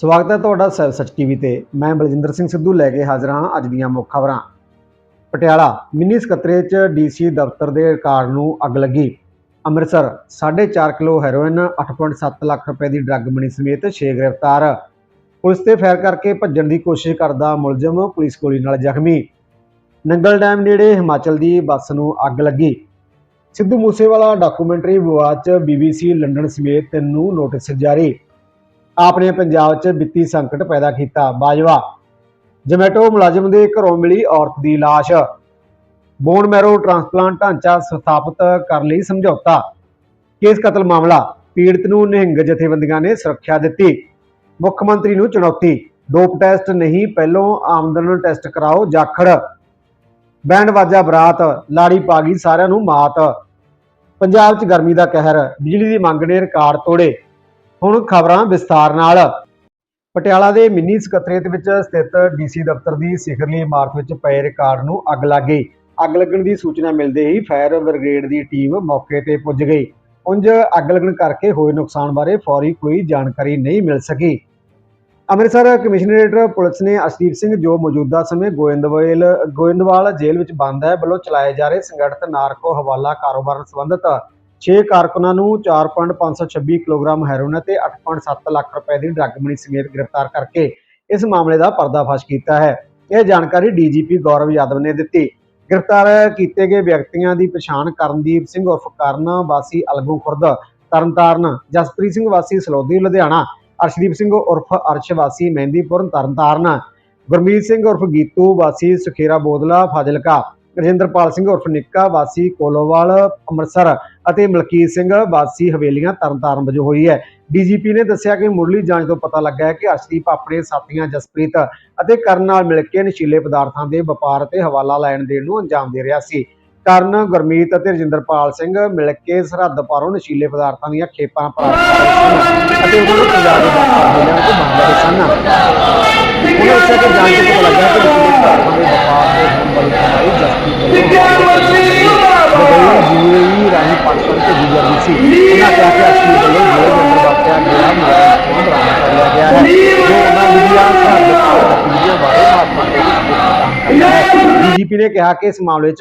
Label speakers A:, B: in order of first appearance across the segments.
A: ਸਵਾਗਤ ਹੈ ਤੁਹਾਡਾ ਸੈਵ ਸੱਚ ਟੀਵੀ ਤੇ। ਮੈਂ ਬਲਜਿੰਦਰ ਸਿੰਘ ਸਿੱਧੂ ਲੈ ਕੇ ਹਾਜ਼ਰ ਹਾਂ ਅੱਜ ਦੀਆਂ ਮੁੱਖ ਖਬਰਾਂ। ਪਟਿਆਲਾ, ਮਿੰਨੀ ਸਕੱਤਰੇ ਚ ਡੀਸੀ ਦਫ਼ਤਰ ਦੇ ਰਿਕਾਰਡ ਨੂੰ ਅੱਗ ਲੱਗੀ। ਅੰਮ੍ਰਿਤਸਰ 4.5 ਕਿਲੋ ਹੈਰੋਇਨ 8.7 ਲੱਖ ਰੁਪਏ ਦੀ ਡਰੱਗ ਮਨੀ ਸਮੇਤ 6 ਗ੍ਰਿਫਤਾਰ। ਪੁਲਿਸ ਤੇ ਫਾਇਰ ਕਰਕੇ ਭੱਜਣ ਦੀ ਕੋਸ਼ਿਸ਼ ਕਰਦਾ ਮੁਲਜ਼ਮ ਪੁਲਿਸ ਗੋਲੀ ਨਾਲ ਜ਼ਖਮੀ। ਨੰਗਲ ਡੈਮ ਨੇੜੇ ਹਿਮਾਚਲ ਦੀ ਬੱਸ ਨੂੰ ਅੱਗ ਲੱਗੀ। ਸਿੱਧੂ ਮੂਸੇਵਾਲਾ ਡਾਕੂਮੈਂਟਰੀ ਵਿਵਾਦ ਚ ਬੀਬੀਸੀ ਲੰਡਨ ਸਮੇਤ ਤਿੰਨ ਨੂੰ ਨੋਟਿਸ ਜਾਰੀ। ਆਪਣੇ ਪੰਜਾਬ 'ਚ ਵਿੱਤੀ ਸੰਕਟ ਪੈਦਾ ਕੀਤਾ। ਬਾਜਵਾ, ਜਮੈਟੋ ਮੁਲਾਜ਼ਮ ਦੇ ਘਰੋਂ ਮਿਲੀ ਔਰਤ ਦੀ ਲਾਸ਼। ਬੋਨ ਮੈਰੋ ਟ੍ਰਾਂਸਪਲਾਂਟ ਢਾਂਚਾ ਸਥਾਪਿਤ ਕਰਨ ਲਈ ਸਮਝੌਤਾ। ਕੇਸ ਕਤਲ ਮਾਮਲਾ, ਪੀੜਤ ਨੂੰ ਨਿਹੰਗ ਜਥੇਬੰਦੀਆਂ ਨੇ ਸੁਰੱਖਿਆ ਦਿੱਤੀ। ਮੁੱਖ ਮੰਤਰੀ ਨੂੰ ਚੁਣੌਤੀ, ਡੋਪ ਟੈਸਟ ਨਹੀਂ, ਪਹਿਲੋਂ ਆਮਦਨ ਟੈਸਟ ਕਰਾਓ, ਜਾਖੜ। ਬੈਂਡ ਵਾਜਾ ਬਰਾਤ, ਲਾੜੀ ਪਾ ਗਈ ਸਾਰਿਆਂ ਨੂੰ ਮਾਤ। ਪੰਜਾਬ 'ਚ ਗਰਮੀ ਦਾ ਕਹਿਰ, ਬਿਜਲੀ ਦੀ ਮੰਗ ਨੇ ਰਿਕਾਰਡ ਤੋੜੇ। ਹੁਣ ਖਬਰਾਂ ਵਿਸਥਾਰ ਨਾਲ। ਪਟਿਆਲਾ ਦੇ ਮਿੰਨੀ ਸਕੱਤਰੇਤ ਵਿੱਚ ਸਥਿਤ ਡੀਸੀ ਦਫ਼ਤਰ ਦੀ ਸਿਖਰਲੀ ਇਮਾਰਤ ਵਿੱਚ ਪਏ ਰਿਕਾਰਡ ਨੂੰ ਅੱਗ ਲੱਗ ਗਈ। ਅੱਗ ਲੱਗਣ ਦੀ ਸੂਚਨਾ ਮਿਲਦੇ ਹੀ ਫਾਇਰ ਬ੍ਰਿਗੇਡ ਦੀ ਟੀਮ ਮੌਕੇ ਤੇ ਪੁੱਜ ਗਈ। ਉਂਝ ਅੱਗ ਲੱਗਣ ਕਰਕੇ ਹੋਏ ਨੁਕਸਾਨ ਬਾਰੇ ਫੌਰੀ ਕੋਈ ਜਾਣਕਾਰੀ ਨਹੀਂ ਮਿਲ ਸਕੀ। ਅੰਮ੍ਰਿਤਸਰ ਕਮਿਸ਼ਨਰੇਟ ਪੁਲਿਸ ਨੇ ਅਸ਼ਦੀਪ ਸਿੰਘ ਜੋ ਮੌਜੂਦਾ ਸਮੇਂ ਗੋਇੰਦਵਾਲ ਗੋਇੰਦਵਾਲ ਜੇਲ੍ਹ ਵਿੱਚ ਬੰਦ ਹੈ ਵੱਲੋਂ ਚਲਾਏ ਜਾ ਰਹੇ ਸੰਗਠਿਤ ਨਾਰਕੋ ਹਵਾਲਾ ਕਾਰੋਬਾਰ ਨਾਲ ਸੰਬੰਧਿਤ 6 ਕਾਰਕੁਨਾਂ ਨੂੰ 4.526 ਕਿਲੋਗ੍ਰਾਮ ਹੈਰੋਇਨ ਅਤੇ 8.7 ਲੱਖ ਰੁਪਏ ਦੀ ਡਰੱਗ ਮਨੀ ਸਮੇਤ ਗ੍ਰਿਫਤਾਰ ਕਰਕੇ ਇਸ ਮਾਮਲੇ ਦਾ ਪਰਦਾਫਾਸ਼ ਕੀਤਾ ਹੈ। ਇਹ ਜਾਣਕਾਰੀ ਡੀਜੀਪੀ ਗੌਰਵ ਯਾਦਵ ਨੇ ਦਿੱਤੀ। ਗ੍ਰਿਫਤਾਰ ਕੀਤੇ ਗਏ ਵਿਅਕਤੀਆਂ ਦੀ ਪਛਾਣ ਕਰਨਦੀਪ ਸਿੰਘ ਉਰਫ ਕਰਨ ਵਾਸੀ ਅਲਗੂ ਖੁਰਦ, ਤਰਨਤਾਰਨ, ਜਸਪ੍ਰੀਤ ਸਿੰਘ ਵਾਸੀ ਸਲੌਦੀ, ਲੁਧਿਆਣਾ, ਅਰਸ਼ਦੀਪ ਸਿੰਘ ਉਰਫ ਅਰਸ਼ ਵਾਸੀ, ਮਹਿੰਦੀਪੁਰ, ਤਰਨਤਾਰਨ, ਗੁਰਮੀਤ ਸਿੰਘ ਉਰਫ ਗੀਤੂ ਵਾਸੀ, ਸੁਖੇਰਾ ਬੋਦਲਾ, ਫਾਜ਼ਿਲਕਾ, ਰਜਿੰਦਰਪਾਲ ਸਿੰਘ ਉਰਫ ਨਿੱਕਾ ਵਾਸੀ, ਕੋਲੋਵਾਲ, ਅੰਮ੍ਰਿਤਸਰ ਅਤੇ ਮਲਕੀਤ ਸਿੰਘ ਵਾਸੀ ਹਵੇਲੀਆਂ ਤਰਨਤਾਰਨ ਵਜੋਂ ਹੋਈ ਹੈ। ਡੀਜੀਪੀ ਨੇ ਦੱਸਿਆ ਕਿ ਮੁਰਲੀ ਜਾਂਚ ਤੋਂ ਪਤਾ ਲੱਗਾ ਹੈ ਕਿ ਅਰਸ਼ਦੀਪ ਆਪਣੇ ਸਾਥੀਆਂ ਜਸਪ੍ਰੀਤ ਅਤੇ ਕਰਨ ਨਾਲ ਮਿਲ ਕੇ ਨਸ਼ੀਲੇ ਪਦਾਰਥਾਂ ਦੇ ਵਪਾਰ ਅਤੇ ਹਵਾਲਾ ਲੈਣ ਦੇਣ ਨੂੰ ਅੰਜਾਮ ਦੇ ਰਿਹਾ ਸੀ। ਕਰਨ, ਗੁਰਮੀਤ ਅਤੇ ਰਜਿੰਦਰਪਾਲ ਸਿੰਘ ਮਿਲ ਕੇ ਸਰਹੱਦ ਪਾਰੋਂ ਨਸ਼ੀਲੇ ਪਦਾਰਥਾਂ ਦੀਆਂ ਖੇਪਾਂ ਪ੍ਰਾਪਤ ਕਰ ਸਨ ਅਤੇ ਉਹਨਾਂ ਨੂੰ ਪੰਜਾਬ ਦੇ ਵੱਖ ਜ਼ਿਲ੍ਹਿਆਂ ਵਿੱਚ ਰਹੇ ਸਨ। ਉਹਨਾਂ ਦੱਸਿਆ ਕਿ ਜਾਂਚ ਤੋਂ ਲੱਗਾ ਕਿ ਨਸ਼ੀਲੇ ਪਦਾਰਥਾਂ ਦੇ ਵਪਾਰ ਦੇ ਹੋਣ ਵਾਲੀ ਜਸਪ੍ਰੀਤ ਵੱਲੋਂ ਜੀਏਈ ਰਾਹੀਂ ਪਾਕਿਸਤਾਨ ਭੇਜੀ ਜਾਂਦੀ ਸੀ ਉਹਨਾਂ ਕਿਹਾ ਕਿ ਅਸਲੀ ਵੱਲੋਂ ਜੇਲ੍ਹ ਦੇ ਅੰਦਰ ਵਾਪਰਿਆ ਗਿਆ ਮੋਬਾਈਲ ਫੋਨ ਬਰਾਮਦ ਕਰ ਲਿਆ ਗਿਆ ਹੈ ਜੋ ਉਹਨਾਂ ਮੀਡੀਆ ਸਰਹੱਦ ਪਾਰ ਗਤੀਵਿਧੀਆਂ ਬਾਰੇ ਮਹਾਤਮਾ ਦੇ ਵਿੱਚ ਕੰਮ ਕਰਦਾ ਹੈ ਡੀਜੀਪੀ ਨੇ ਕਿਹਾ ਕਿ ਇਸ ਮਾਮਲੇ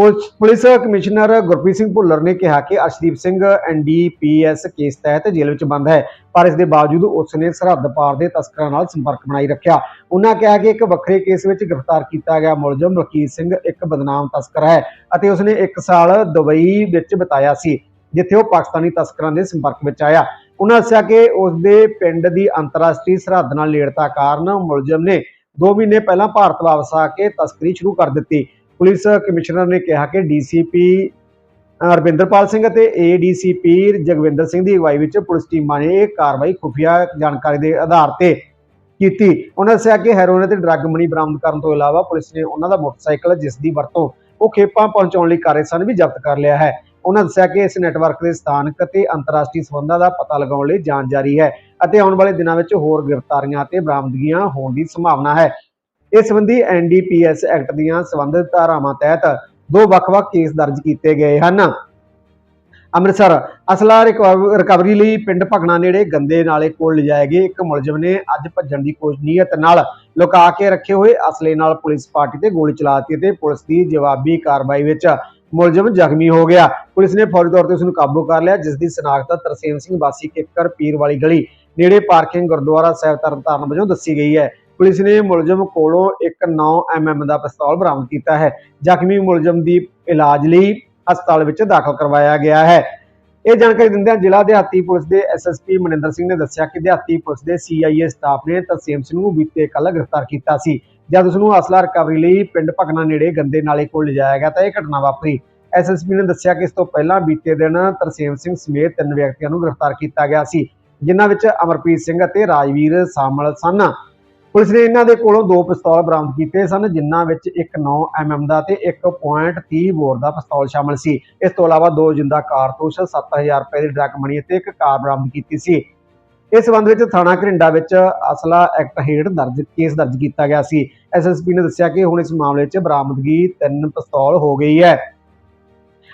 A: police police commissioner Gurpreet Singh Bhullar ਨੇ ਕਿਹਾ ਕਿ ਅਰਸ਼ਦੀਪ ਸਿੰਘ ਐਨਡੀਪੀਐਸ ਕੇਸ ਤਹਿਤ ਜੇਲ੍ਹ ਵਿੱਚ ਬੰਦ ਹੈ, ਪਰ ਇਸ ਦੇ ਬਾਵਜੂਦ ਉਸ ਨੇ ਸਰਹੱਦ ਪਾਰ ਦੇ ਤਸਕਰਾਂ ਨਾਲ ਸੰਪਰਕ ਬਣਾਈ ਰੱਖਿਆ। ਉਹਨਾਂ ਕਿਹਾ ਕਿ ਇੱਕ ਵੱਖਰੇ ਕੇਸ ਵਿੱਚ ਗ੍ਰਿਫਤਾਰ ਕੀਤਾ ਗਿਆ ਮੁਲਜ਼ਮ ਮਲਕੀਤ ਸਿੰਘ ਇੱਕ ਬਦਨਾਮ ਤਸਕਰ ਹੈ ਅਤੇ ਉਸਨੇ 1 ਸਾਲ ਦੁਬਈ ਵਿੱਚ ਬਿਤਾਇਆ ਸੀ, ਜਿੱਥੇ ਉਹ ਪਾਕਿਸਤਾਨੀ ਤਸਕਰਾਂ ਦੇ ਸੰਪਰਕ ਵਿੱਚ ਆਇਆ। ਉਹਨਾਂ ਦੱਸਿਆ ਕਿ ਉਸ ਦੇ ਪਿੰਡ ਦੀ ਅੰਤਰਰਾਸ਼ਟਰੀ ਸਰਹੱਦ ਨਾਲ ਨੇੜਤਾ ਕਾਰਨ ਮੁਲਜ਼ਮ ਨੇ 2 ਮਹੀਨੇ ਪਹਿਲਾਂ ਭਾਰਤ ਵਾਪਸ ਆ ਕੇ ਤਸਕਰੀ ਸ਼ੁਰੂ ਕਰ ਦਿੱਤੀ। ਪੁਲਿਸ ਕਮਿਸ਼ਨਰ ਨੇ ਕਿਹਾ ਕਿ ਡੀਸੀਪੀ ਰਵਿੰਦਰਪਾਲ ਸਿੰਘ ਅਤੇ ਏਡੀਸੀਪੀ ਜਗਵਿੰਦਰ ਸਿੰਘ ਦੀ ਅਗਵਾਈ ਵਿੱਚ ਪੁਲਿਸ ਟੀਮਾਂ ਨੇ ਇਹ ਕਾਰਵਾਈ ਖੁਫੀਆ ਜਾਣਕਾਰੀ ਦੇ ਆਧਾਰ ਤੇ ਕੀਤੀ। ਉਹਨਾਂ ਦੱਸਿਆ ਕਿ ਹੈਰੋਇਨ ਅਤੇ ਡਰੱਗ ਮਨੀ ਬਰਾਮਦ ਕਰਨ ਤੋਂ ਇਲਾਵਾ ਪੁਲਿਸ ਨੇ ਉਹਨਾਂ ਦਾ ਮੋਟਰਸਾਈਕਲ, ਜਿਸ ਦੀ ਵਰਤੋਂ ਉਹ ਖੇਪਾਂ ਪਹੁੰਚਾਉਣ ਲਈ ਕਰ ਰਹੇ ਸਨ, ਵੀ ਜ਼ਬਤ ਕਰ ਲਿਆ ਹੈ। ਉਹਨਾਂ ਦੱਸਿਆ ਕਿ ਇਸ ਨੈਟਵਰਕ ਦੇ ਸਥਾਨਕ ਅਤੇ ਅੰਤਰਰਾਸ਼ਟਰੀ ਸਬੰਧਾਂ ਦਾ ਪਤਾ ਲਗਾਉਣ ਲਈ ਜਾਂਚ ਜਾਰੀ ਹੈ ਅਤੇ ਆਉਣ ਵਾਲੇ ਦਿਨਾਂ ਵਿੱਚ ਹੋਰ ਗ੍ਰਿਫਤਾਰੀਆਂ ਅਤੇ ਬਰਾਮਦਗੀਆਂ ਹੋਣ ਦੀ ਸੰਭਾਵਨਾ ਹੈ। ਇਸ ਸੰਬੰਧੀ ਐਨਡੀਪੀਐਸ ਐਕਟ ਦੀਆਂ ਸੰਬੰਧਿਤ ਧਾਰਾਵਾਂ ਤਹਿਤ ਦੋ ਵੱਖ-ਵੱਖ ਕੇਸ ਦਰਜ ਕੀਤੇ ਗਏ ਹਨ। ਅੰਮ੍ਰਿਤਸਰ, ਅਸਲਾ ਰਿਕਵ- ਰਿਕਵਰੀ ਲਈ ਪਿੰਡ ਭਗਣਾ ਨੇੜੇ ਗੰਦੇ ਨਾਲੇ ਕੋਲ ਲਿਜਾਏ ਗਏ ਇੱਕ ਮੁਲਜ਼ਮ ਨੇ ਅੱਜ ਭੱਜਣ ਦੀ ਕੋਸ਼ਿਸ਼ ਨੀਅਤ ਨਾਲ ਲੁਕਾ ਕੇ ਰੱਖੇ ਹੋਏ ਅਸਲੇ ਨਾਲ ਪੁਲਿਸ ਪਾਰਟੀ ਤੇ ਗੋਲੀ ਚਲਾ ਦਿੱਤੀ ਤੇ ਪੁਲਿਸ ਦੀ ਜਵਾਬੀ ਕਾਰਵਾਈ ਵਿੱਚ ਮੁਲਜ਼ਮ ਜ਼ਖਮੀ ਹੋ ਗਿਆ। ਪੁਲਿਸ ਨੇ ਫੌਰੀ ਤੌਰ ਤੇ ਉਸ ਨੂੰ ਕਾਬੂ ਕਰ ਲਿਆ, ਜਿਸ ਦੀ ਸਨਾਖਤ ਤਰਸੇਮ ਸਿੰਘ ਵਾਸੀ ਕਿੱਕਰ ਪੀਰ ਵਾਲੀ ਗਲੀ ਨੇੜੇ ਪਾਰਕਿੰਗ ਗੁਰਦੁਆਰਾ ਸਾਹਿਬ ਤਰਨਤਾਰਨ ਵਜੋਂ ਦੱਸੀ ਗਈ ਹੈ। ਪੁਲਿਸ ਨੇ ਮੁਲਜ਼ਮ ਕੋਲੋਂ ਇੱਕ 9 ਐਮਐਮ ਦਾ ਪਿਸਤੌਲ ਬਰਾਮਦ ਕੀਤਾ ਹੈ। ਜ਼ਖਮੀ ਮੁਲਜ਼ਮ ਦੀ ਇਲਾਜ ਲਈ ਹਸਪਤਾਲ ਵਿੱਚ ਦਾਖਲ ਕਰਵਾਇਆ ਗਿਆ ਹੈ। ਇਹ ਜਾਣਕਾਰੀ ਦਿੰਦਿਆਂ ਜ਼ਿਲ੍ਹਾ ਦਿਹਾਤੀ ਪੁਲਿਸ ਦੇ ਐਸਐਸਪੀ ਮਨਿੰਦਰ ਸਿੰਘ ਨੇ ਦੱਸਿਆ ਕਿ ਦਿਹਾਤੀ ਪੁਲਿਸ ਦੇ ਸੀਆਈਏ ਸਟਾਫ ਨੇ ਤਰਸੇਮ ਸਿੰਘ ਨੂੰ ਬੀਤੇ ਕੱਲ੍ਹ ਗ੍ਰਿਫਤਾਰ ਕੀਤਾ ਸੀ। ਜਦ ਉਸ ਨੂੰ ਅਸਲਾ ਰਿਕਵਰੀ ਲਈ ਪਿੰਡ ਭਗਨਾ ਨੇੜੇ ਗੰਦੇ ਨਾਲੇ ਕੋਲ ਲਿਜਾਇਆ ਗਿਆ ਤਾਂ ਇਹ ਘਟਨਾ ਵਾਪਰੀ। ਐਸਐਸਪੀ ਨੇ ਦੱਸਿਆ ਕਿ ਇਸ ਤੋਂ ਪਹਿਲਾਂ ਬੀਤੇ ਦਿਨ ਤਰਸੇਮ ਸਿੰਘ ਸਮੇਤ ਤਿੰਨ ਵਿਅਕਤੀਆਂ ਨੂੰ ਗ੍ਰਿਫਤਾਰ ਕੀਤਾ ਗਿਆ ਸੀ, ਜਿਨ੍ਹਾਂ ਵਿੱਚ ਅਮਰਪ੍ਰੀਤ ਸਿੰਘ ਅਤੇ ਰਾਜਵੀਰ ਸ਼ਾਮਲ ਸਨ। ਪੁਲਿਸ ਨੇ ਇਹਨਾਂ ਦੇ ਕੋਲੋਂ ਦੋ ਪਿਸਤੌਲ ਬਰਾਮਦ ਕੀਤੇ ਸਨ, ਜਿਨ੍ਹਾਂ ਵਿੱਚ ਇੱਕ 9 ਐਮਐਮ ਦਾ ਤੇ ਇੱਕ .30 ਬੋਰ ਦਾ ਪਿਸਤੌਲ ਸ਼ਾਮਲ ਸੀ। ਇਸ ਤੋਂ ਇਲਾਵਾ ਦੋ ਜਿੰਦਾ ਕਾਰਤੂਸ 7000 ਰੁਪਏ ਦੀ ਡਰੱਗ ਮਣੀ ਅਤੇ ਇੱਕ ਕਾਰ ਬਰਾਮਦ ਕੀਤੀ ਸੀ। ਇਸ ਸਬੰਧ ਵਿੱਚ ਥਾਣਾ ਘਰਿੰਡਾ ਵਿੱਚ ਅਸਲਾ ਐਕਟ ਹੇਠ ਦਰਜ, ਕੇਸ ਦਰਜ ਕੀਤਾ ਗਿਆ ਸੀ। ਐਸਐਸਪੀ ਨੇ ਦੱਸਿਆ ਕਿ ਹੁਣ ਇਸ ਮਾਮਲੇ 'ਚ ਬਰਾਮਦਗੀ ਤਿੰਨ ਪਿਸਤੌਲ ਹੋ ਗਈ ਹੈ।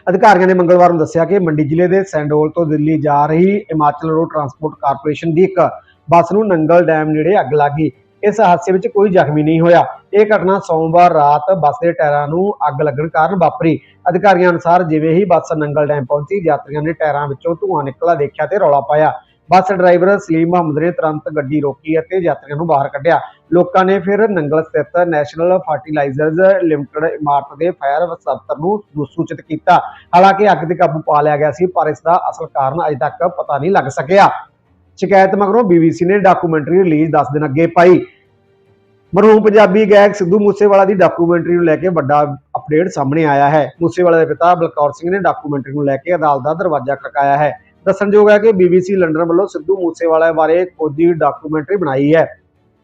A: ਅਧਿਕਾਰੀਆਂ ਨੇ ਮੰਗਲਵਾਰ ਨੂੰ ਦੱਸਿਆ ਕਿ ਮੰਡੀ ਜ਼ਿਲ੍ਹੇ ਦੇ ਸੈਂਡੋਲ ਤੋਂ ਦਿੱਲੀ ਜਾ ਰਹੀ ਹਿਮਾਚਲ ਰੋਡ ਟਰਾਂਸਪੋਰਟ ਕਾਰਪੋਰੇਸ਼ਨ ਦੀ ਇੱਕ ਬੱਸ ਨੂੰ ਨੰਗਲ ਡੈਮ ਨੇੜੇ ਅੱਗ ਲੱਗੀ ਇਸ ਹਾਦਸੇ ਵਿੱਚ ਕੋਈ ਜ਼ਖਮੀ ਨਹੀਂ ਹੋਇਆ। ਇਹ ਘਟਨਾ ਸੋਮਵਾਰ ਰਾਤ ਬੱਸ ਦੇ ਟਾਇਰਾਂ ਨੂੰ ਅੱਗ ਲੱਗਣ ਕਾਰਨ ਵਾਪਰੀ। ਅਧਿਕਾਰੀਆਂ ਅਨੁਸਾਰ ਜਿਵੇਂ ਹੀ ਬੱਸ ਨੰਗਲ ਡੈਮ ਪਹੁੰਚੀ, ਯਾਤਰੀਆਂ ਨੇ ਟਾਇਰਾਂ ਵਿੱਚੋਂ ਧੂੰਆਂ ਨਿਕਲਦਾ ਦੇਖਿਆ ਤੇ ਰੌਲਾ ਪਾਇਆ। ਬੱਸ ਡਰਾਈਵਰ ਸਲੀਮ ਮੁਹੰਮਦ ਨੇ ਤੁਰੰਤ ਗੱਡੀ ਰੋਕੀ ਅਤੇ ਯਾਤਰੀਆਂ ਨੂੰ ਬਾਹਰ ਕੱਢਿਆ। ਲੋਕਾਂ ਨੇ ਫਿਰ ਨੰਗਲ ਸਥਿਤ ਨੈਸ਼ਨਲ ਫਰਟੀਲਾਈਜ਼ਰਜ਼ ਲਿਮਟਿਡ ਇਮਾਰਤ ਦੇ ਫਾਇਰ ਦਫ਼ਤਰ ਨੂੰ ਸੂਚਿਤ ਕੀਤਾ। ਹਾਲਾਂਕਿ ਅੱਗ ਤੇ ਕਾਬੂ ਪਾ ਲਿਆ ਗਿਆ ਸੀ, ਪਰ ਇਸ ਦਾ ਅਸਲ ਕਾਰਨ ਅਜੇ ਤੱਕ ਪਤਾ ਨਹੀਂ ਲੱਗ ਸਕਿਆ। ਸ਼ਿਕਾਇਤ ਮਗਰੋਂ ਬੀਬੀਸੀ ਨੇ ਡਾਕੂਮੈਂਟਰੀ ਰਿਲੀਜ਼ 10 ਦਿਨ ਅੱਗੇ ਪਾਈ। ਮਰਹੂਮ ਪੰਜਾਬੀ ਗਾਇਕ ਸਿੱਧੂ ਮੂਸੇਵਾਲਾ ਦੀ ਡਾਕੂਮੈਂਟਰੀ ਨੂੰ ਲੈ ਕੇ ਵੱਡਾ ਅਪਡੇਟ ਸਾਹਮਣੇ ਆਇਆ ਹੈ। ਮੂਸੇਵਾਲਾ ਦੇ ਪਿਤਾ ਬਲਕੌਰ ਸਿੰਘ ਨੇ ਡਾਕੂਮੈਂਟਰੀ ਨੂੰ ਲੈ ਕੇ ਅਦਾਲਤ ਦਾ ਦਰਵਾਜ਼ਾ ਖੜਕਾਇਆ ਹੈ। ਦੱਸਣਯੋਗ ਹੈ ਕਿ ਬੀਬੀਸੀ ਲੰਡਨ ਵੱਲੋਂ ਸਿੱਧੂ ਮੂਸੇਵਾਲਾ ਬਾਰੇ ਖੋਜੀ ਡਾਕੂਮੈਂਟਰੀ ਬਣਾਈ ਹੈ,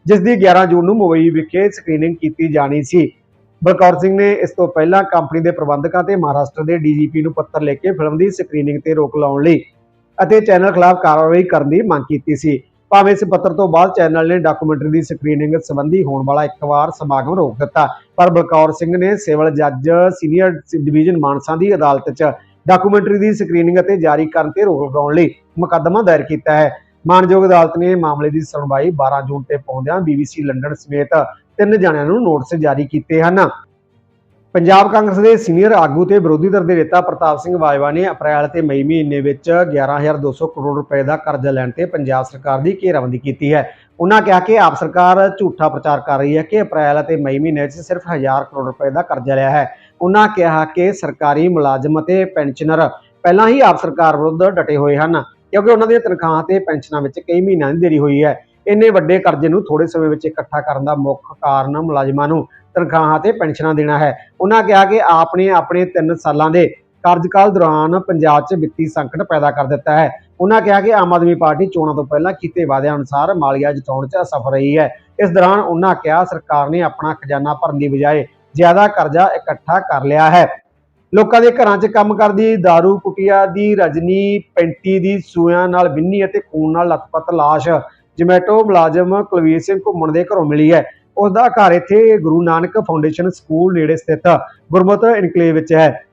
A: ਜਿਸ ਦੀ 11 ਜੂਨ ਨੂੰ ਮੁੰਬਈ ਵਿਖੇ ਸਕਰੀਨਿੰਗ ਕੀਤੀ ਜਾਣੀ ਸੀ। ਬਲਕੌਰ ਸਿੰਘ ਨੇ ਇਸ ਤੋਂ ਪਹਿਲਾਂ ਕੰਪਨੀ ਦੇ ਪ੍ਰਬੰਧਕਾਂ ਤੇ ਮਹਾਰਾਸ਼ਟਰ ਦੇ ਡੀਜੀਪੀ ਨੂੰ ਪੱਤਰ ਲਿਖ ਕੇ ਫਿਲਮ ਦੀ ਸਕਰੀਨਿੰਗ ਤੇ ਰੋਕ ਲਾਉਣ ਲਈ ਅਤੇ ਚੈਨਲ ਖਿਲਾਫ ਕਾਰਵਾਈ ਕਰਨ ਦੀ ਮੰਗ ਕੀਤੀ ਸੀ। ਭਾਵੇਂ ਇਸ ਪੱਤਰ ਤੋਂ ਬਾਅਦ ਚੈਨਲ ਨੇ ਡਾਕੂਮੈਂਟਰੀ ਦੀ ਸਕਰੀਨਿੰਗ ਸੰਬੰਧੀ ਹੋਣ ਵਾਲਾ ਇੱਕ ਵਾਰ ਸਮਾਗਮ ਰੋਕ ਦਿੱਤਾ, ਪਰ ਬਲਕੌਰ ਸਿੰਘ ਨੇ ਸਿਵਲ ਜੱਜ, ਸੀਨੀਅਰ ਡਿਵੀਜ਼ਨ ਮਾਨਸਾ ਦੀ ਅਦਾਲਤ 'ਚ ਡਾਕੂਮੈਂਟਰੀ ਦੀ ਸਕਰੀਨਿੰਗ ਅਤੇ ਜਾਰੀ ਕਰਨ ਤੇ ਰੋਕ ਲਗਾਉਣ ਲਈ ਮੁਕੱਦਮਾ ਦਾਇਰ ਕੀਤਾ ਹੈ। ਮਾਨਯੋਗ ਅਦਾਲਤ ਨੇ ਮਾਮਲੇ ਦੀ ਸੁਣਵਾਈ 12 ਜੂਨ ਤੇ ਪਾਉਂਦਿਆਂ ਬੀਬੀਸੀ ਲੰਡਨ ਸਮੇਤ ਤਿੰਨ ਜਣਿਆਂ ਨੂੰ ਨੋਟਿਸ ਜਾਰੀ ਕੀਤੇ ਹਨ। ਪੰਜਾਬ ਕਾਂਗਰਸ ਦੇ ਸੀਨੀਅਰ ਆਗੂ ਤੇ ਵਿਰੋਧੀ ਧਿਰ ਦੇ ਨੇਤਾ ਪ੍ਰਤਾਪ ਸਿੰਘ ਬਾਜਵਾ ਨੇ ਅਪ੍ਰੈਲ ਤੇ ਮਈ ਮਹੀਨੇ ਵਿੱਚ 11200 ਕਰੋੜ ਰੁਪਏ ਦਾ ਕਰਜ਼ਾ ਲੈਣ ਤੇ ਪੰਜਾਬ ਸਰਕਾਰ ਦੀ ਘੇਰਾਬੰਦੀ ਕੀਤੀ ਹੈ। ਉਹਨਾਂ ਕਿਹਾ ਕਿ ਆਪ ਸਰਕਾਰ ਝੂਠਾ ਪ੍ਰਚਾਰ ਕਰ ਰਹੀ ਹੈ ਕਿ ਅਪ੍ਰੈਲ ਅਤੇ ਮਈ ਮਹੀਨੇ ਵਿੱਚ ਸਿਰਫ 1000 ਕਰੋੜ ਰੁਪਏ ਦਾ ਕਰਜ਼ਾ ਲਿਆ ਹੈ। ਉਹਨਾਂ ਕਿਹਾ ਕਿ ਸਰਕਾਰੀ ਮੁਲਾਜ਼ਮ ਅਤੇ ਪੈਨਸ਼ਨਰ ਪਹਿਲਾਂ ਹੀ ਆਪ ਸਰਕਾਰ ਵਿਰੁੱਧ ਡਟੇ ਹੋਏ ਹਨ, ਕਿਉਂਕਿ ਉਹਨਾਂ ਦੀਆਂ ਤਨਖਾਹਾਂ ਤੇ ਪੈਨਸ਼ਨਾਂ ਵਿੱਚ ਕਈ ਮਹੀਨਿਆਂ ਦੀ ਦੇਰੀ ਹੋਈ ਹੈ। ਇੰਨੇ ਵੱਡੇ ਕਰਜ਼ੇ ਨੂੰ ਥੋੜੇ ਸਮੇਂ ਵਿੱਚ ਇਕੱਠਾ ਕਰਨ ਦਾ ਮੁੱਖ ਕਾਰਨ ਮੁਲਾਜ਼ਮਾਂ ਨੂੰ ਤਨਖਾਹਾਂ ਤੇ ਪੈਨਸ਼ਨਾਂ ਦੇਣਾ ਹੈ। ਉਹਨਾਂ ਕਿਹਾ ਕਿ ਆਪ ਨੇ ਆਪਣੇ 3 ਸਾਲਾਂ ਦੇ ਕਾਰਜਕਾਲ ਦੌਰਾਨ ਪੰਜਾਬ 'ਚ ਵਿੱਤੀ ਸੰਕਟ ਪੈਦਾ ਕਰ ਦਿੱਤਾ ਹੈ। ਉਹਨਾਂ ਕਿਹਾ ਕਿ ਆਮ ਆਦਮੀ ਪਾਰਟੀ ਚੋਣਾਂ ਤੋਂ ਪਹਿਲਾਂ ਕੀਤੇ ਵਾਅਦਿਆਂ ਅਨੁਸਾਰ ਮਾਲੀਆ ਜਤਾਉਣ 'ਚ ਅਸਫਲ ਰਹੀ ਹੈ। ਇਸ ਦੌਰਾਨ ਉਹਨਾਂ ਕਿਹਾ, ਸਰਕਾਰ ਨੇ ਆਪਣਾ ਖਜ਼ਾਨਾ ਭਰਨ ਦੀ ਬਜਾਏ ਜ਼ਿਆਦਾ ਕਰਜ਼ਾ ਇਕੱਠਾ ਕਰ ਲਿਆ ਹੈ। ਲੋਕਾਂ ਦੇ ਘਰਾਂ 'ਚ ਕੰਮ ਕਰਦੀ, दारू ਕੁਟਿਆ ਦੀ ਰਜਨੀ ਪੈਂਟੀ ਦੀ ਸੂਆਂ ਨਾਲ ਬਿੰਨੀ ਅਤੇ ਖੂਨ ਨਾਲ ਲਥਪਥ ਲਾਸ਼, ਜਮੈਟੋ ਮੁਲਾਜ਼ਮ ਕੁਲਵੀਰ ਸਿੰਘ ਘੁੰਮਣ ਦੇ ਘਰੋਂ ਮਿਲੀ ਹੈ। ਉਸ ਦਾ ਘਰ ਇੱਥੇ ਗੁਰੂ ਨਾਨਕ ਫਾਊਂਡੇਸ਼ਨ ਸਕੂਲ ਨੇੜੇ ਸਥਿਤ ਗੁਰਮਤ ਇਨਕਲੇਵ ਵਿੱਚ ਹੈ।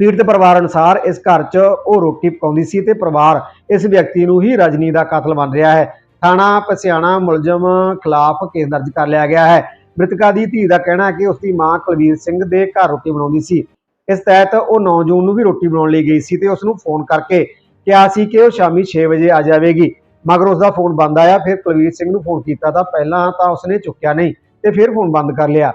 A: ਪੀੜਤ ਪਰਿਵਾਰ ਅਨੁਸਾਰ ਇਸ ਘਰ 'ਚ ਉਹ ਰੋਟੀ ਪਕਾਉਂਦੀ ਸੀ ਤੇ ਪਰਿਵਾਰ ਇਸ ਵਿਅਕਤੀ ਨੂੰ ਹੀ ਰਜਨੀ ਦਾ ਕਾਤਲ ਮੰਨ ਰਿਹਾ ਹੈ। ਥਾਣਾ ਪਸਿਆਣਾ, ਮੁਲਜ਼ਮ ਖਿਲਾਫ ਕੇਸ ਦਰਜ ਕਰ ਲਿਆ ਗਿਆ ਹੈ। ਮ੍ਰਿਤਕਾ ਦੀ ਧੀ ਦਾ ਕਹਿਣਾ ਹੈ ਕਿ ਉਸ ਦੀ ਮਾਂ ਕੁਲਵੀਰ ਸਿੰਘ ਦੇ ਘਰ ਰੋਟੀ ਬਣਾਉਂਦੀ ਸੀ। ਇਸ ਤਹਿਤ ਉਹ 9 ਜੂਨ ਨੂੰ ਵੀ ਰੋਟੀ ਬਣਾਉਣ ਲਈ ਗਈ ਸੀ ਤੇ ਉਸ ਨੂੰ ਫੋਨ ਕਰਕੇ ਕਿਹਾ ਸੀ ਕਿ ਉਹ ਸ਼ਾਮੀ 6 ਵਜੇ ਆ ਜਾਵੇਗੀ। ਮਗਰ ਉਸ ਦਾ ਫੋਨ ਬੰਦ ਆਇਆ, ਫਿਰ ਕੁਲਵੀਰ ਸਿੰਘ ਨੂੰ ਫੋਨ ਕੀਤਾ ਤਾਂ ਪਹਿਲਾਂ ਤਾਂ ਉਸਨੇ ਚੁੱਕਿਆ ਨਹੀਂ ਤੇ ਫਿਰ ਫੋਨ ਬੰਦ ਕਰ ਲਿਆ।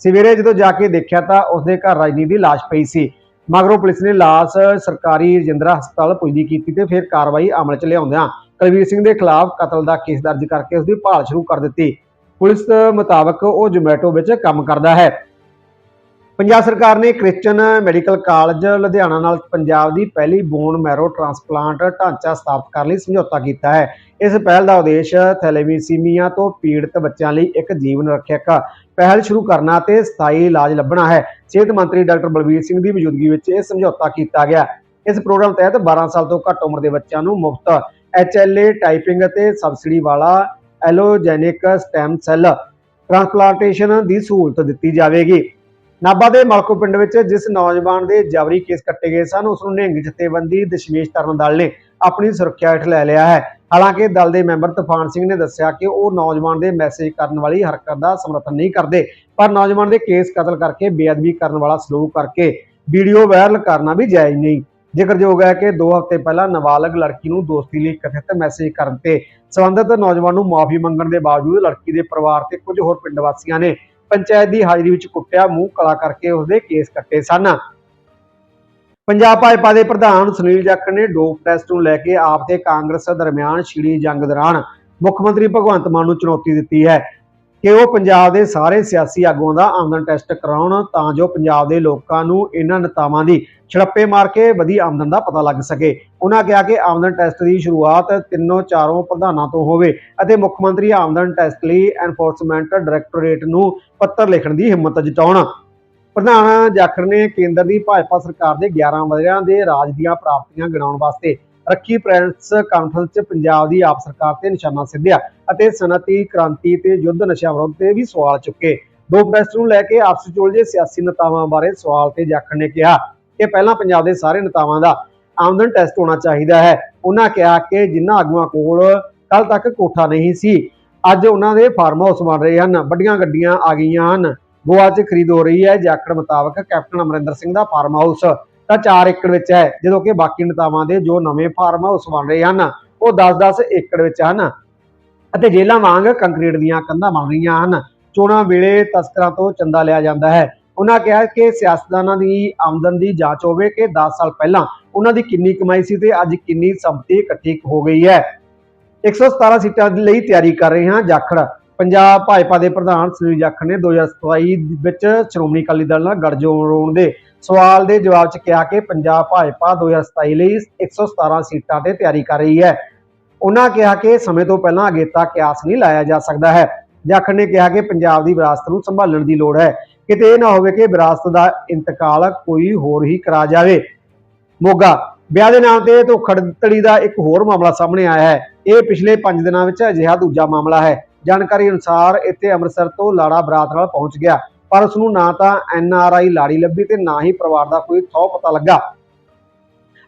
A: ਸਵੇਰੇ ਜਦੋਂ ਜਾ ਕੇ ਦੇਖਿਆ ਤਾਂ ਉਸਦੇ ਘਰ ਰਜਨੀ ਦੀ ਲਾਸ਼ ਪਈ ਸੀ। ਮਗਰੋਂ ਪੁਲਿਸ ਨੇ ਲਾਸ਼ ਸਰਕਾਰੀ ਰਜਿੰਦਰਾ ਹਸਪਤਾਲ ਪੁੱਜੀ ਕੀਤੀ ਤੇ ਫਿਰ ਕਾਰਵਾਈ ਅਮਲ 'ਚ ਲਿਆਉਂਦਿਆਂ ਕੁਲਵੀਰ ਸਿੰਘ ਦੇ ਖਿਲਾਫ ਕਤਲ ਦਾ ਕੇਸ ਦਰਜ ਕਰਕੇ ਉਸਦੀ ਭਾਲ ਸ਼ੁਰੂ ਕਰ ਦਿੱਤੀ। ਪੁਲਿਸ ਮੁਤਾਬਕ ਉਹ ਜੋਮੈਟੋ ਵਿੱਚ ਕੰਮ ਕਰਦਾ ਹੈ। ਪੰਜਾਬ ਸਰਕਾਰ ਨੇ ਕ੍ਰਿਸਚਨ ਮੈਡੀਕਲ ਕਾਲਜ ਲੁਧਿਆਣਾ ਨਾਲ ਪੰਜਾਬ ਦੀ ਪਹਿਲੀ ਬੋਨ ਮੈਰੋ ਟ੍ਰਾਂਸਪਲਾਂਟ ਢਾਂਚਾ ਸਥਾਪਤ ਕਰਨ ਲਈ ਸਮਝੌਤਾ ਕੀਤਾ ਹੈ। ਇਸ ਪਹਿਲ ਦਾ ਉਦੇਸ਼ ਥੈਲੇਮੀਸੀਮੀਆ ਤੋਂ ਪੀੜਤ ਬੱਚਿਆਂ ਲਈ ਇੱਕ ਜੀਵਨ ਰੱਖਿਅਕ ਪਹਿਲ ਸ਼ੁਰੂ ਕਰਨਾ ਤੇ ਸਥਾਈ ਇਲਾਜ ਲੱਭਣਾ ਹੈ। ਸਿਹਤ ਮੰਤਰੀ ਡਾਕਟਰ ਬਲਬੀਰ ਸਿੰਘ ਦੀ ਮੌਜੂਦਗੀ ਵਿੱਚ ਇਹ ਸਮਝੌਤਾ ਕੀਤਾ ਗਿਆ। ਇਸ ਪ੍ਰੋਗਰਾਮ ਤਹਿਤ 12 ਸਾਲ ਤੋਂ ਘੱਟ ਉਮਰ ਦੇ ਬੱਚਿਆਂ ਨੂੰ ਮੁਫਤ ਐਚਐਲਏ ਟਾਈਪਿੰਗ ਅਤੇ ਸਬਸਿਡੀ ਵਾਲਾ ਐਲੋਜੈਨਿਕ ਸਟੈਮ ਸੈੱਲ ਟ੍ਰਾਂਸਪਲਾਂਟੇਸ਼ਨ ਦੀ ਸਹੂਲਤ ਦਿੱਤੀ ਜਾਵੇਗੀ। ਨਾਭਾ ਦੇ ਮਲਕੋ ਪਿੰਡ ਵਿੱਚ ਜਿਸ ਨੌਜਵਾਨ ਦੇ ਜਬਰੀ ਕੇਸ ਕੱਟੇ ਗਏ ਸਨ, ਉਸ ਨੂੰ ਨਿਹੰਗ ਜਥੇਬੰਦੀ ਦਸ਼ਮੇਸ਼ ਤਰਨ ਦਲ ਨੇ ਆਪਣੀ ਸੁਰੱਖਿਆ ਹੇਠ ਲੈ ਲਿਆ ਹੈ। ਹਾਲਾਂਕਿ ਦਲ ਦੇ ਮੈਂਬਰ ਤੂਫਾਨ ਸਿੰਘ ਨੇ ਦੱਸਿਆ ਕਿ ਉਹ ਨੌਜਵਾਨ ਦੇ ਮੈਸੇਜ ਕਰਨ ਵਾਲੀ ਹਰਕਤ ਦਾ ਸਮਰਥਨ ਨਹੀਂ ਕਰਦੇ, ਪਰ ਨੌਜਵਾਨ ਦੇ ਕੇਸ ਕਤਲ ਕਰਕੇ ਬੇਅਦਬੀ ਕਰਨ ਵਾਲਾ ਸਲੂਕ ਕਰਕੇ ਵੀਡੀਓ ਵਾਇਰਲ ਕਰਨਾ ਵੀ ਜਾਇਜ਼ ਨਹੀਂ। ਜ਼ਿਕਰਯੋਗ ਹੈ ਕਿ 2 ਹਫ਼ਤੇ ਪਹਿਲਾਂ ਨਾਬਾਲਗ ਲੜਕੀ ਨੂੰ ਦੋਸਤੀ ਲਈ ਕਥਿਤ ਮੈਸੇਜ ਕਰਨ ਤੇ ਸਬੰਧਤ ਨੌਜਵਾਨ ਨੂੰ ਮਾਫੀ ਮੰਗਣ ਦੇ ਬਾਵਜੂਦ ਲੜਕੀ ਦੇ ਪਰਿਵਾਰ ਤੇ ਕੁਝ ਹੋਰ ਪਿੰਡ ਵਾਸੀਆਂ ਨੇ ਪੰਚਾਇਤ ਦੀ ਹਾਜ਼ਰੀ ਵਿੱਚ ਕੁੱਟਿਆ, ਮੂੰਹ ਕਲਾ ਕਰਕੇ ਉਸਦੇ ਕੇਸ ਕੱਟੇ ਸਨ। ਪੰਜਾਬ ਭਾਜਪਾ ਦੇ ਪ੍ਰਧਾਨ ਸੁਨੀਲ ਜਾਖੜ ਨੇ ਡੋਪ ਟੈਸਟ ਨੂੰ ਲੈ ਕੇ ਆਪ ਤੇ ਕਾਂਗਰਸ ਦਰਮਿਆਨ ਛਿੜੀ ਜੰਗ ਦੌਰਾਨ ਮੁੱਖ ਮੰਤਰੀ ਭਗਵੰਤ ਮਾਨ ਨੂੰ ਚੁਣੌਤੀ ਦਿੱਤੀ ਹੈ। ਕਿ ਉਹ ਪੰਜਾਬ ਦੇ ਸਾਰੇ ਸਿਆਸੀ ਆਗੂਆਂ ਦਾ ਆਮਦਨ ਟੈਸਟ ਕਰਾਉਣ ਤਾਂ ਜੋ ਪੰਜਾਬ ਦੇ ਲੋਕਾਂ ਨੂੰ ਇਹਨਾਂ ਨੇਤਾਵਾਂ ਦੀ ਛੜੱਪੇ ਮਾਰ ਕੇ ਵਧੀ ਆਮਦਨ ਦਾ ਪਤਾ ਲੱਗ ਸਕੇ। ਉਹਨਾਂ ਕਿਹਾ ਕਿ ਆਮਦਨ ਟੈਸਟ ਦੀ ਸ਼ੁਰੂਆਤ ਤਿੰਨੋਂ ਚਾਰੋਂ ਪ੍ਰਧਾਨਾਂ ਤੋਂ ਹੋਵੇ ਅਤੇ ਮੁੱਖ ਮੰਤਰੀ ਆਮਦਨ ਟੈਸਟ ਲਈ ਐਨਫੋਰਸਮੈਂਟ ਡਾਇਰੈਕਟੋਰੇਟ ਨੂੰ ਪੱਤਰ ਲਿਖਣ ਦੀ ਹਿੰਮਤ ਜਤਾਉਣ। ਪ੍ਰਧਾਨ ਜਾਖੜ ਨੇ ਕੇਂਦਰ ਦੀ ਭਾਜਪਾ ਸਰਕਾਰ ਦੇ 11 ਵਰਿਆਂ ਦੇ ਰਾਜ ਦੀਆਂ ਪ੍ਰਾਪਤੀਆਂ ਗਿਣਾਉਣ ਵਾਸਤੇ ਰੱਖੀ ਪ੍ਰੈਸ ਕਾਨਫਰੰਸ 'ਚ ਪੰਜਾਬ ਦੀ ਆਪ ਸਰਕਾਰ ਤੇ ਨਿਸ਼ਾਨਾ ਸਿੱਧਿਆ ਅਤੇ ਸਨਅਤੀ, ਕ੍ਰਾਂਤੀ ਤੇ ਯੁੱਧ ਨਸ਼ਾ ਵਿਰੋਧ ਤੇ ਵੀ ਸਵਾਲ ਚੁੱਕੇ। ਦੋ ਪ੍ਰੈਸ ਨੂੰ ਲੈ ਕੇ ਆਪਸ ਵਿੱਚ ਉਲਝੇ ਸਿਆਸੀ ਨੇਤਾਵਾਂ ਬਾਰੇ ਸਵਾਲ ਤੇ ਜਾਖੜ ਨੇ ਕਿਹਾ ਕਿ ਪਹਿਲਾਂ ਪੰਜਾਬ ਦੇ ਸਾਰੇ ਨੇਤਾਵਾਂ ਦਾ ਆਮਦਨ ਟੈਸਟ ਹੋਣਾ ਚਾਹੀਦਾ ਹੈ। ਉਹਨਾਂ ਕਿਹਾ ਕਿ ਜਿਨ੍ਹਾਂ ਆਗੂਆਂ ਕੋਲ ਕੱਲ ਤੱਕ ਕੋਠਾ ਨਹੀਂ ਸੀ, ਅੱਜ ਉਹਨਾਂ ਦੇ ਫਾਰਮ ਹਾਊਸ ਬਣ ਰਹੇ ਹਨ। ਵੱਡੀਆਂ ਗੱਡੀਆਂ ਆ ਗਈਆਂ ਹਨ। ਗੋਆ 'ਚ ਖਰੀਦ ਹੋ ਰਹੀ ਹੈ। ਜਾਖੜ ਮੁਤਾਬਕ ਕੈਪਟਨ ਅਮਰਿੰਦਰ ਸਿੰਘ ਦਾ ਫਾਰਮ ਹਾਊਸ। ਤਾਂ 4 ਏਕੜ ਵਿੱਚ ਹੈ। ਜਦੋਂ ਕਿ ਬਾਕੀ ਨੇਤਾਵਾਂ ਦੇ ਜੋ ਨਵੇਂ ਫਾਰਮ ਹਾਊਸ ਬਣ ਰਹੇ ਹਨ, ਉਹ 10-10 ਏਕੜ ਵਿੱਚ ਹਨ। ਅਤੇ ਜੇਲ੍ਹਾਂ ਵਾਂਗ ਕੰਕਰੀਟ ਦੀਆਂ ਕੰਧਾਂ ਬਣ ਰਹੀਆਂ ਹਨ। ਚੋਣਾਂ ਵੇਲੇ ਤਸਕਰਾਂ ਤੋਂ ਚੰਦਾ ਲਿਆ ਜਾਂਦਾ ਹੈ। ਉਹਨਾਂ ਕਿਹਾ ਕਿ ਸਿਆਸਤਦਾਨਾਂ ਦੀ ਆਮਦਨ ਦੀ ਜਾਂਚ ਹੋਵੇ ਕਿ 10 ਸਾਲ ਪਹਿਲਾਂ ਉਹਨਾਂ ਦੀ ਕਿੰਨੀ ਕਮਾਈ ਸੀ ਤੇ ਅੱਜ ਕਿੰਨੀ ਸੰਪਤੀ ਇਕੱਠੀ ਹੋ ਗਈ ਹੈ। 117 ਸੀਟਾਂ ਲਈ ਤਿਆਰੀ ਕਰ ਰਹੇ ਹਾਂ ਜਾਖੜ। ਪੰਜਾਬ ਭਾਜਪਾ ਦੇ ਪ੍ਰਧਾਨ ਸੁਨੀਲ ਜਾਖੜ ਨੇ 2027 ਵਿੱਚ ਸ਼੍ਰੋਮਣੀ ਅਕਾਲੀ ਦਲ ਨਾਲ ਗੜਜੋੜ ਦੇ ਸਵਾਲ ਦੇ ਜਵਾਬ 'ਚ ਕਿਹਾ ਕਿ ਪੰਜਾਬ ਭਾਜਪਾ 2027 ਲਈ 117 ਸੀਟਾਂ ਤੇ ਤਿਆਰੀ ਕਰ ਰਹੀ ਹੈ। ਉਹਨਾਂ ਕਿਹਾ ਕਿ ਸਮੇਂ ਤੋਂ ਪਹਿਲਾਂ ਅਗੇਤਾ ਕਿਆਸ ਨਹੀਂ ਲਾਇਆ ਜਾ ਸਕਦਾ ਹੈ। ਜਾਖੜ ਨੇ ਕਿਹਾ ਕਿ ਪੰਜਾਬ ਦੀ ਵਿਰਾਸਤ ਨੂੰ ਸੰਭਾਲਣ ਦੀ ਲੋੜ ਹੈ। ਕਿਤੇ ਇਹ ਨਾ ਹੋਵੇ ਕਿ ਵਿਰਾਸਤ ਦਾ ਇੰਤਕਾਲ ਕੋਈ ਹੋਰ ਹੀ ਕਰਾ ਜਾਵੇ। ਮੋਗਾ, ਵਿਆਹ ਦੇ ਨਾਮ ਤੇ ਧੋਖੜਤੜੀ ਦਾ ਇੱਕ ਹੋਰ ਮਾਮਲਾ ਸਾਹਮਣੇ ਆਇਆ ਹੈ। ਇਹ ਪਿਛਲੇ 5 ਦਿਨਾਂ ਵਿੱਚ ਅਜਿਹਾ ਦੂਜਾ ਮਾਮਲਾ ਹੈ। ਜਾਣਕਾਰੀ ਅਨੁਸਾਰ ਇੱਥੇ ਅੰਮ੍ਰਿਤਸਰ ਤੋਂ ਲਾੜਾ ਬਰਾਤ ਨਾਲ ਪਹੁੰਚ ਗਿਆ। ਪਰ ਉਸ ਨੂੰ ਨਾ ਤਾਂ ਐਨ ਆਰ ਆਈ ਲਾੜੀ ਲੱਭੀ ਤੇ ਨਾ ਹੀ ਪਰਿਵਾਰ ਦਾ ਕੋਈ ਥੋ ਪਤਾ ਲੱਗਾ।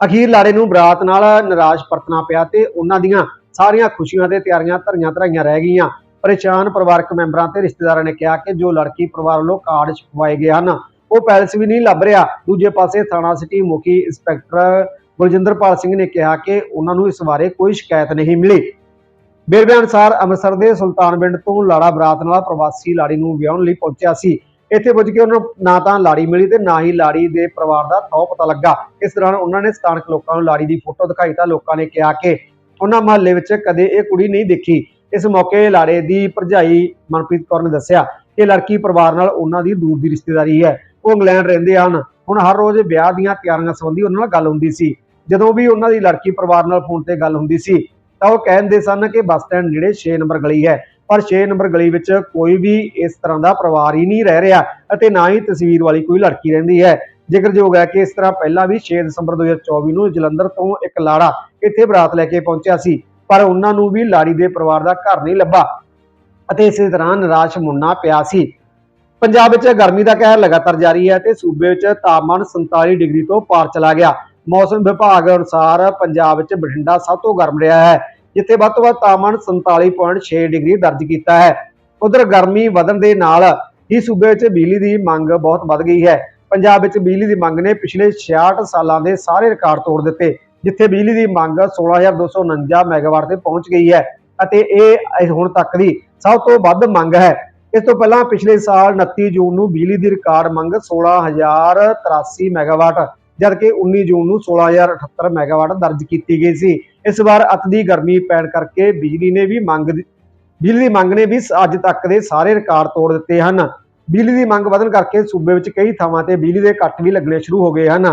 A: ਅਖੀਰ ਲਾੜੇ ਨੂੰ ਬਰਾਤ ਨਾਲ ਨਿਰਾਸ਼ ਪਰਤਣਾ ਪਿਆ ਤੇ ਉਹਨਾਂ ਦੀਆਂ ਸਾਰੀਆਂ ਖੁਸ਼ੀਆਂ ਤੇ ਤਿਆਰੀਆਂ ਧਰੀਆਂ ਧਰਾਈਆਂ ਰਹਿ ਗਈਆਂ। ਪਰੇਸ਼ਾਨ ਪਰਿਵਾਰਕ ਮੈਂਬਰਾਂ ਤੇ ਰਿਸ਼ਤੇਦਾਰਾਂ ਨੇ ਕਿਹਾ ਕਿ ਜੋ ਲੜਕੀ ਪਰਿਵਾਰ ਵੱਲੋਂ ਕਾਰਡ ਛਪਵਾਏ ਗਏ ਹਨ, ਉਹ ਪੈਲਸ ਵੀ ਨਹੀਂ ਲੱਭ ਰਿਹਾ। ਦੂਜੇ ਪਾਸੇ ਥਾਣਾ ਸਿਟੀ ਮੁਖੀ ਇੰਸਪੈਕਟਰ ਗੁਰਜਿੰਦਰਪਾਲ ਸਿੰਘ ਨੇ ਕਿਹਾ ਕਿ ਉਹਨਾਂ ਨੂੰ ਇਸ ਬਾਰੇ ਕੋਈ ਸ਼ਿਕਾਇਤ ਨਹੀਂ ਮਿਲੀ। ਵੇਰਵੇ ਅਨੁਸਾਰ ਅੰਮ੍ਰਿਤਸਰ ਦੇ ਸੁਲਤਾਨ ਪਿੰਡ ਤੋਂ ਲਾੜਾ ਬਰਾਤ ਨਾਲ ਪ੍ਰਵਾਸੀ ਲਾੜੀ ਨੂੰ ਵਿਆਹਣ ਲਈ ਪਹੁੰਚਿਆ ਸੀ। ਇੱਥੇ ਪੁੱਜ ਕੇ ਉਹਨਾਂ ਨੂੰ ਨਾ ਤਾਂ ਲਾੜੀ ਮਿਲੀ ਤੇ ਨਾ ਹੀ ਲਾੜੀ ਦੇ ਪਰਿਵਾਰ ਦਾ ਥੋ ਪਤਾ ਲੱਗਾ। ਇਸ ਦੌਰਾਨ ਉਹਨਾਂ ਨੇ ਸਥਾਨਕ ਲੋਕਾਂ ਨੂੰ ਲਾੜੀ ਦੀ ਫੋਟੋ ਦਿਖਾਈ ਤਾਂ ਲੋਕਾਂ ਨੇ ਕਿਹਾ ਕਿ ਉਹਨਾਂ ਮਹੱਲੇ ਵਿੱਚ ਕਦੇ ਇਹ ਕੁੜੀ ਨਹੀਂ ਦੇਖੀ। ਇਸ ਮੌਕੇ ਲਾੜੇ ਦੀ ਭਰਜਾਈ ਮਨਪ੍ਰੀਤ ਕੌਰ ਨੇ ਦੱਸਿਆ ਕਿ ਲੜਕੀ ਪਰਿਵਾਰ ਨਾਲ ਉਹਨਾਂ ਦੀ ਦੂਰ ਦੀ ਰਿਸ਼ਤੇਦਾਰੀ ਹੈ। ਉਹ ਇੰਗਲੈਂਡ ਰਹਿੰਦੇ ਹਨ। ਹੁਣ ਹਰ ਰੋਜ਼ ਵਿਆਹ ਦੀਆਂ ਤਿਆਰੀਆਂ ਸੰਬੰਧੀ ਉਹਨਾਂ ਨਾਲ ਗੱਲ ਹੁੰਦੀ ਸੀ। ਜਦੋਂ ਵੀ ਉਹਨਾਂ ਦੀ ਲੜਕੀ ਪਰਿਵਾਰ ਨਾਲ ਫੋਨ ਤੇ ਗੱਲ ਹੁੰਦੀ ਸੀ ਤਾਂ ਉਹ ਕਹਿੰਦੇ ਸਨ ਕਿ ਬੱਸ ਸਟੈਂਡ ਨੇੜੇ 6 ਨੰਬਰ ਗਲੀ ਹੈ, ਪਰ 6 ਨੰਬਰ ਗਲੀ ਵਿੱਚ ਕੋਈ ਵੀ ਇਸ ਤਰ੍ਹਾਂ ਦਾ ਪਰਿਵਾਰ ਹੀ ਨਹੀਂ ਰਹਿ ਰਿਹਾ ਅਤੇ ਨਾ ਹੀ ਤਸਵੀਰ ਵਾਲੀ ਕੋਈ ਲੜਕੀ ਰਹਿੰਦੀ ਹੈ। ਜ਼ਿਕਰਯੋਗ ਹੈ ਕਿ ਇਸ ਤਰ੍ਹਾਂ ਪਹਿਲਾਂ ਵੀ 6 ਦਸੰਬਰ 2024 ਨੂੰ ਜਲੰਧਰ ਤੋਂ ਇੱਕ ਲਾੜਾ ਇੱਥੇ ਬਰਾਤ ਲੈ ਕੇ ਪਹੁੰਚਿਆ ਸੀ, ਪਰ ਉਹਨਾਂ ਨੂੰ ਵੀ ਲਾੜੀ ਦੇ ਪਰਿਵਾਰ ਦਾ ਘਰ ਨਹੀਂ ਲੱਭਾ ਅਤੇ ਇਸੇ ਤਰ੍ਹਾਂ ਨਿਰਾਸ਼ ਮੁੰਨਾ ਪਿਆ ਸੀ। ਪੰਜਾਬ ਵਿੱਚ ਗਰਮੀ ਦਾ ਕਹਿਰ ਲਗਾਤਾਰ ਜਾਰੀ ਹੈ ਤੇ ਸੂਬੇ ਵਿੱਚ ਤਾਪਮਾਨ 47 ਡਿਗਰੀ ਤੋਂ ਪਾਰ ਚਲਾ ਗਿਆ। ਮੌਸਮ ਵਿਭਾਗ ਅਨੁਸਾਰ ਪੰਜਾਬ ਵਿੱਚ ਬਠਿੰਡਾ ਸਭ ਤੋਂ ਗਰਮ ਰਿਹਾ ਹੈ, ਜਿੱਥੇ ਵੱਧ ਤੋਂ ਵੱਧ ਤਾਪਮਾਨ 47.6 ਡਿਗਰੀ ਦਰਜ ਕੀਤਾ ਹੈ। ਉਧਰ ਗਰਮੀ ਵਧਣ ਦੇ ਨਾਲ ਹੀ ਸੂਬੇ ਵਿੱਚ ਬਿਜਲੀ ਦੀ ਮੰਗ ਬਹੁਤ ਵੱਧ ਗਈ ਹੈ। ਪੰਜਾਬ ਵਿੱਚ ਬਿਜਲੀ ਦੀ ਮੰਗ ਨੇ ਪਿਛਲੇ 66 ਸਾਲਾਂ ਦੇ ਸਾਰੇ ਰਿਕਾਰਡ ਤੋੜ ਦਿੱਤੇ, ਜਿੱਥੇ ਬਿਜਲੀ ਦੀ ਮੰਗ 16249 ਮੈਗਾਵਾਟ ਤੇ ਪਹੁੰਚ ਗਈ ਹੈ ਅਤੇ ਇਹ ਹੁਣ ਤੱਕ ਦੀ ਸਭ ਤੋਂ ਵੱਧ ਮੰਗ ਹੈ। ਇਸ ਤੋਂ ਪਹਿਲਾਂ ਪਿਛਲੇ ਸਾਲ 29 ਜੂਨ ਨੂੰ ਬਿਜਲੀ ਦੀ ਰਿਕਾਰਡ ਮੰਗ 16083 ਮੈਗਾਵਾਟ ਜਦਕਿ 19 ਜੂਨ ਨੂੰ 16078 ਮੈਗਾਵਾਟ ਦਰਜ ਕੀਤੀ ਗਈ ਸੀ। ਇਸ ਵਾਰ ਅਤ ਦੀ ਗਰਮੀ ਪੈਣ ਕਰਕੇ ਬਿਜਲੀ ਨੇ ਵੀ ਮੰਗ ਬਿਜਲੀ ਦੀ ਮੰਗ ਨੇ ਵੀ ਅੱਜ ਤੱਕ ਦੇ ਸਾਰੇ ਰਿਕਾਰਡ ਤੋੜ ਦਿੱਤੇ ਹਨ। ਬਿਜਲੀ ਦੀ ਮੰਗ ਵਧਣ ਕਰਕੇ ਸੂਬੇ ਵਿੱਚ ਕਈ ਥਾਵਾਂ ਤੇ ਬਿਜਲੀ ਦੇ ਕੱਟ ਵੀ ਲੱਗਣੇ ਸ਼ੁਰੂ ਹੋ ਗਏ ਹਨ।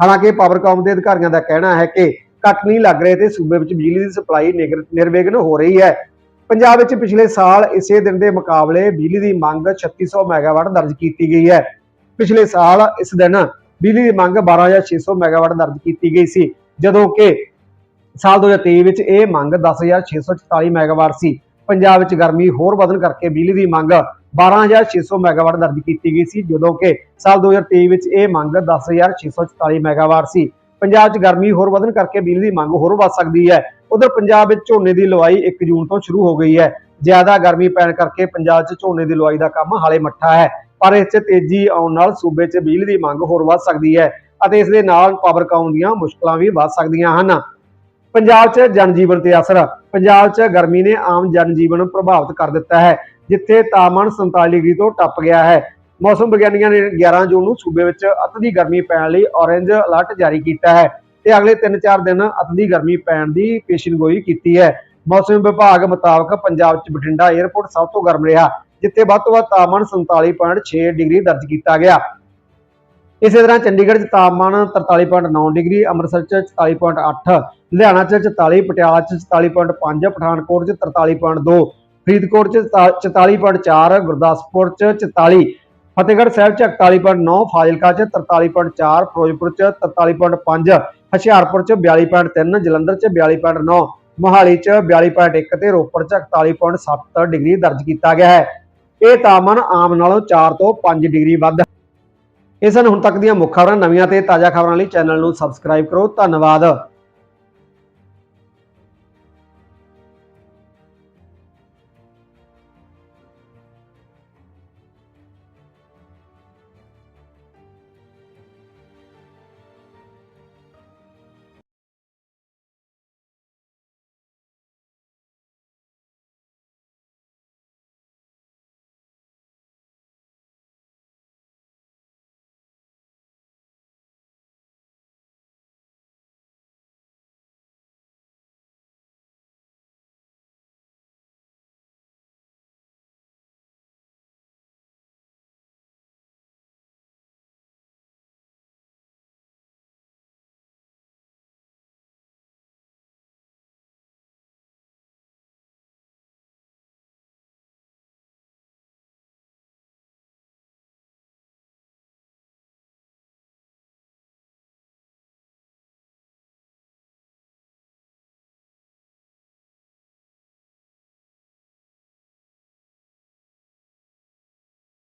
A: ਹਾਲਾਂਕਿ ਪਾਵਰਕਾਮ ਦੇ ਅਧਿਕਾਰੀਆਂ ਦਾ ਕਹਿਣਾ ਹੈ ਕਿ ਕੱਟ ਨਹੀਂ ਲੱਗ ਰਹੇ ਤੇ ਸੂਬੇ ਵਿੱਚ ਬਿਜਲੀ ਦੀ ਸਪਲਾਈ ਨਿਗਰ- ਨਿਰਵਿਘਨ ਹੋ ਰਹੀ ਹੈ। ਪੰਜਾਬ ਵਿੱਚ ਪਿਛਲੇ ਸਾਲ ਇਸੇ ਦਿਨ ਦੇ ਮੁਕਾਬਲੇ ਬਿਜਲੀ ਦੀ ਮੰਗ 3600 ਮੈਗਾਵਾਟ ਦਰਜ ਕੀਤੀ ਗਈ ਹੈ। ਪਿਛਲੇ ਸਾਲ ਇਸ ਦਿਨ ਬਿਜਲੀ ਦੀ ਮੰਗ 12600 ਮੈਗਾਵਾਟ ਦਰਜ ਕੀਤੀ ਗਈ ਸੀ, ਜਦੋਂ ਕਿ ਸਾਲ 2023 ਵਿੱਚ ਇਹ ਮੰਗ 10644 ਮੈਗਾਵਾਟ ਸੀ। ਪੰਜਾਬ ਵਿੱਚ ਗਰਮੀ ਹੋਰ ਵਧਣ ਕਰਕੇ ਬਿਜਲੀ ਦੀ ਮੰਗ 12600 ਮੈਗਾਵਾਟ ਦਰਜ ਕੀਤੀ ਗਈ ਸੀ, ਜਦੋਂ ਕਿ ਸਾਲ 2023 ਵਿੱਚ ਇਹ ਮੰਗ 10644 ਮੈਗਾਵਾਟ ਸੀ। ਪੰਜਾਬ 'ਚ ਗਰਮੀ ਹੋਰ ਵਧਣ ਕਰਕੇ ਬਿਜਲੀ ਦੀ ਮੰਗ ਹੋਰ ਵੱਧ ਸਕਦੀ ਹੈ। ਉਧਰ ਪੰਜਾਬ ਵਿੱਚ ਝੋਨੇ ਦੀ ਲਵਾਈ 1 ਜੂਨ ਤੋਂ ਸ਼ੁਰੂ ਹੋ ਗਈ ਹੈ। ਜ਼ਿਆਦਾ ਗਰਮੀ ਪੈਣ ਕਰਕੇ ਪੰਜਾਬ 'ਚ ਝੋਨੇ ਦੀ ਲਵਾਈ ਦਾ ਕੰਮ ਹਾਲੇ ਮੱਠਾ ਹੈ। ਪਰ ਇਸ 'ਚ ਤੇਜ਼ੀ ਆਉਣ ਨਾਲ ਸੂਬੇ 'ਚ ਬਿਜਲੀ ਦੀ ਮੰਗ ਹੋਰ ਵੱਧ ਸਕਦੀ ਹੈ ਅਤੇ ਇਸ ਦੇ ਨਾਲ ਪਾਵਰਕਾਮ ਦੀਆਂ ਮੁਸ਼ਕਲਾਂ ਵੀ ਵੱਧ ਸਕਦੀਆਂ ਹਨ। ਪੰਜਾਬ 'ਚ ਜਨਜੀਵਨ ਤੇ ਅਸਰ, ਪੰਜਾਬ 'ਚ ਗਰਮੀ ਨੇ ਆਮ ਜਨਜੀਵਨ ਨੂੰ ਪ੍ਰਭਾਵਿਤ ਕਰ ਦਿੱਤਾ ਹੈ, ਜਿੱਥੇ ਤਾਪਮਾਨ 47 ਡਿਗਰੀ ਤੋਂ ਟੱਪ ਗਿਆ ਹੈ। ਮੌਸਮ ਵਿਗਿਆਨੀਆਂ ਨੇ 11 ਜੂਨ ਨੂੰ ਸੂਬੇ ਵਿੱਚ ਅਤ ਦੀ ਗਰਮੀ ਪੈਣ ਲਈ ਔਰੇਂਜ ਅਲਰਟ ਜਾਰੀ ਕੀਤਾ ਹੈ ਤੇ ਅਗਲੇ 3-4 ਦਿਨ ਅਤ ਦੀ ਗਰਮੀ ਪੈਣ ਦੀ ਪੇਸ਼ੀਨਗੋਈ ਕੀਤੀ ਹੈ। ਮੌਸਮ ਵਿਭਾਗ ਮੁਤਾਬਕ ਪੰਜਾਬ 'ਚ ਬਠਿੰਡਾ 에ਅਰਪੋਰਟ ਸਭ ਤੋਂ ਗਰਮ ਰਿਹਾ। ਜਿੱਥੇ ਵੱਧ ਤੋਂ ਵੱਧ ਤਾਪਮਾਨ 47.6 ਡਿਗਰੀ ਦਰਜ ਕੀਤਾ ਗਿਆ। ਇਸੇ ਤਰ੍ਹਾਂ ਚੰਡੀਗੜ੍ਹ 'ਚ ਤਾਪਮਾਨ 43.9 ਡਿਗਰੀ, ਅੰਮ੍ਰਿਤਸਰ 'ਚ 44.8 ਲੁਧਿਆਣਾ 'ਚ 44 ਪਟਿਆਲਾ 'ਚ 44.5 ਪਠਾਨਕੋਟ 'ਚ 43.2 ਫਰੀਦਕੋਟ 'ਚ 44.4 ਗੁਰਦਾਸਪੁਰ 'ਚ 44 ਫਤਿਹਗੜ੍ਹ ਸਾਹਿਬ 'ਚ 41.9 ਫਾਜ਼ਿਲਕਾ 'ਚ 43.4 ਫਿਰੋਜ਼ਪੁਰ 'ਚ 43.5 ਹੁਸ਼ਿਆਰਪੁਰ 'ਚ 42.3 ਜਲੰਧਰ 'ਚ 42.9 ਮੋਹਾਲੀ 'ਚ 42.1 ਤੇ ਰੋਪੜ 'ਚ 41.7 ਡਿਗਰੀ ਦਰਜ ਕੀਤਾ ਗਿਆ ਹੈ। ਇਹ ਤਾਪਮਾਨ ਆਮ ਨਾਲੋਂ 4 ਤੋਂ 5 ਡਿਗਰੀ ਵੱਧ। ਹੈ ਇਹ ਸਨ ਹੁਣ ਤੱਕ ਦੀਆਂ ਮੁੱਖ ਖਬਰਾਂ। ਨਵੀਆਂ ਤੇ ਤਾਜ਼ਾ ਖਬਰਾਂ ਲਈ ਚੈਨਲ ਨੂੰ ਸਬਸਕ੍ਰਾਈਬ ਕਰੋ। ਧੰਨਵਾਦ।